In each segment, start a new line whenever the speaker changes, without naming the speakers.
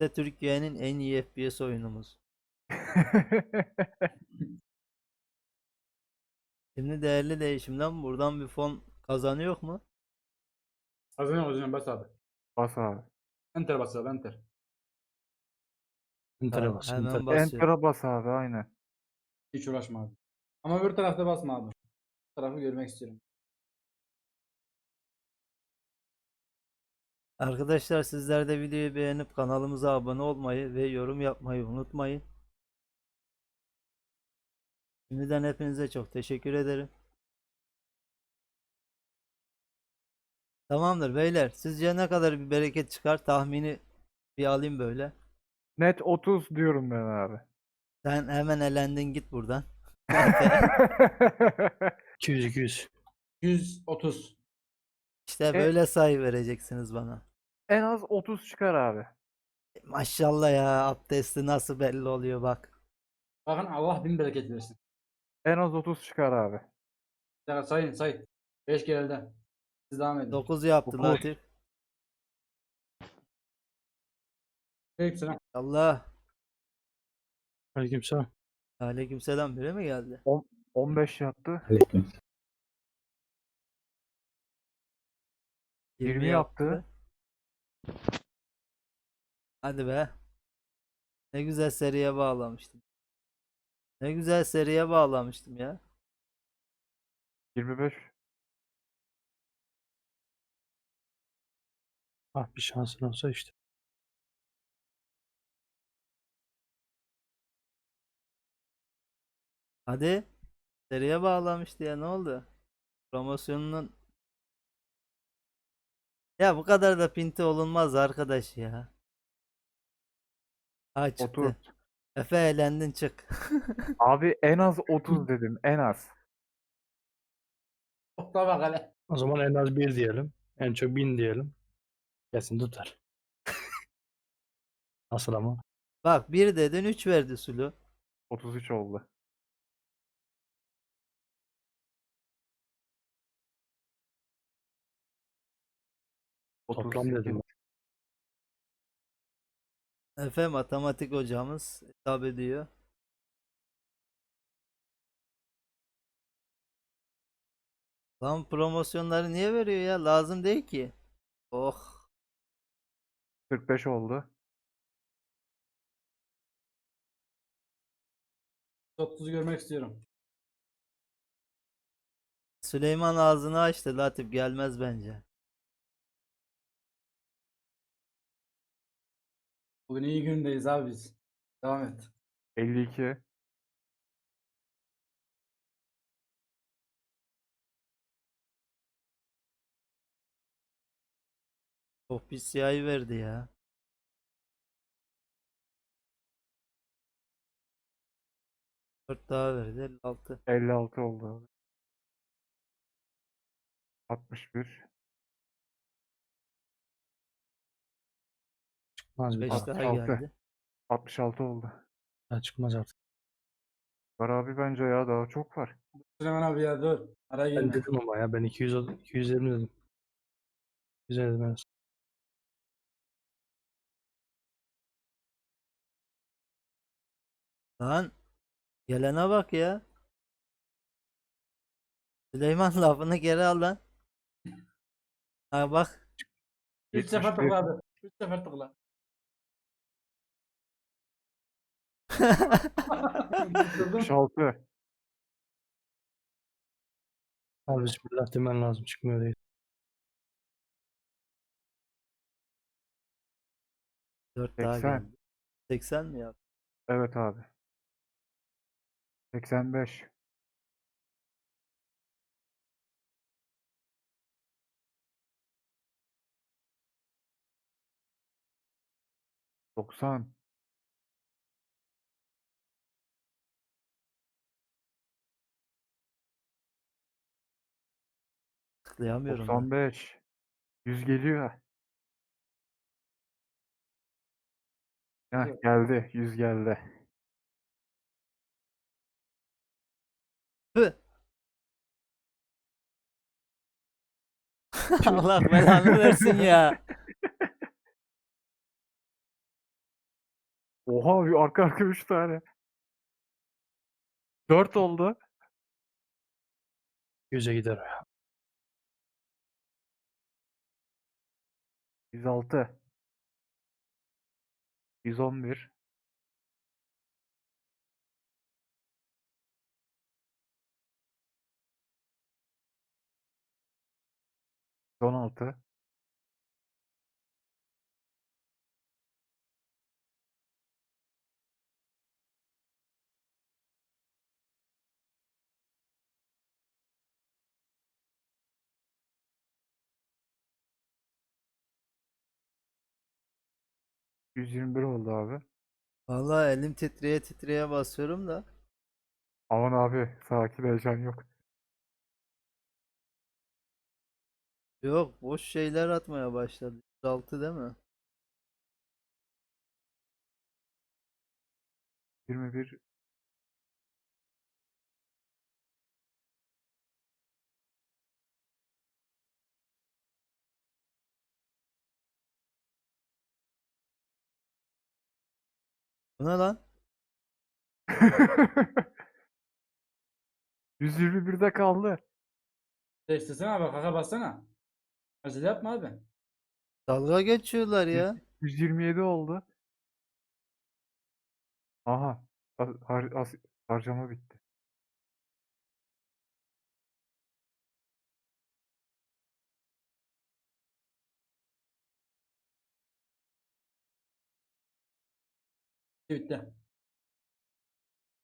de Türkiye'nin en iyi FPS oyunumuz. Şimdi değerli değişimden buradan bir fon kazanıyor mu?
Kazanıyor hocam bas abi.
Bas abi.
Enter bas abi enter.
Enter'e bas.
hemen
Enter.
basıyorum.
Enter'a bas abi aynen.
Hiç uğraşma abi. Ama bir tarafta basma abi. Bu tarafı görmek istiyorum.
Arkadaşlar sizler de videoyu beğenip kanalımıza abone olmayı ve yorum yapmayı unutmayın. Şimdiden hepinize çok teşekkür ederim. Tamamdır beyler. Sizce ne kadar bir bereket çıkar tahmini bir alayım böyle.
Net 30 diyorum ben abi.
Sen hemen elendin git buradan.
200 200.
130.
İşte böyle sayı vereceksiniz bana.
en az 30 çıkar abi.
Maşallah ya abdesti nasıl belli oluyor bak.
Bakın Allah bin bereket versin.
En az 30 çıkar abi.
Bir dakika sayın say. 5 kere elden. Siz devam edin.
9 yaptı
Dokuz.
Latif.
Aleykümselam.
Allah.
Aleykümselam.
Aleykümselam biri mi geldi?
15 yaptı. 20 yaptı.
Hadi be. Ne güzel seriye bağlamıştım. Ne güzel seriye bağlamıştım ya.
25.
Ah bir şansın olsa işte.
Hadi. Seriye bağlamıştı ya ne oldu? Promosyonunun Ya bu kadar da pinti olunmaz arkadaş ya. Ha çıktı.
30.
Efe eğlendin çık.
Abi en az 30 dedim. En az.
Okta bak hele.
O zaman en az 1 diyelim. En çok 1000 diyelim. Kesin tutar. Nasıl ama?
Bak bir dedin 3 verdi Sulu.
33 oldu.
Toplam
38.
dedim.
Efe matematik hocamız hesap ediyor. Lan promosyonları niye veriyor ya? Lazım değil ki. Oh.
45 oldu.
30'u görmek istiyorum.
Süleyman ağzını açtı. Latif gelmez bence.
Bugün iyi gündeyiz abi biz. Devam et.
52.
Çok pis siyahı verdi ya. Dört daha verdi. 56.
56 oldu abi. 61.
Çıkmaz
5
daha
geldi.
66 oldu.
Ha, çıkmaz artık.
Var abi bence ya daha çok var.
Süleyman abi ya dur. Araya
Ben dedim ama ya ben 200, 220 dedim. 220 dedim evet.
Lan gelene bak ya. Süleyman lafını geri al lan. Ha bak.
Üç sefer
71.
tıkladı. Üç sefer tıkladı.
6.
Abi bismillah demen lazım çıkmıyor değil.
Dört daha
80.
geldi. 80 mi yaptı?
Evet abi. 85. Doksan.
Tıklayamıyorum ben.
95. 100 geliyor. Heh, geldi. 100 geldi.
Hı. Allah belanı versin ya.
Oha bir arka arka 3 tane. 4 oldu.
100'e gider o ya.
106. 111. On altı. Yüz yirmi bir oldu abi.
Vallahi elim titreye titreye basıyorum da.
Aman abi sakin heyecan yok.
Yok boş şeyler atmaya başladı. 106 değil mi?
21
Bu ne lan?
121'de kaldı.
Değiştirsene abi kaka bassana. Acele yapma abi.
Dalga geçiyorlar ya.
127 oldu. Aha. Har har- harcama bitti.
Bitti.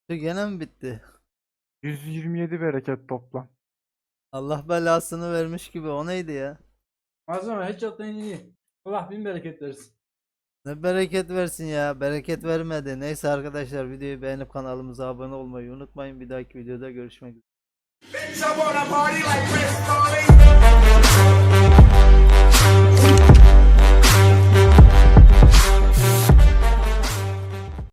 Gene mi bitti?
127 bereket toplam.
Allah belasını vermiş gibi o neydi ya?
Malzeme hiç yoktan iyi. Allah bin bereket versin.
Ne bereket versin ya. Bereket vermedi. Neyse arkadaşlar videoyu beğenip kanalımıza abone olmayı unutmayın. Bir dahaki videoda görüşmek üzere.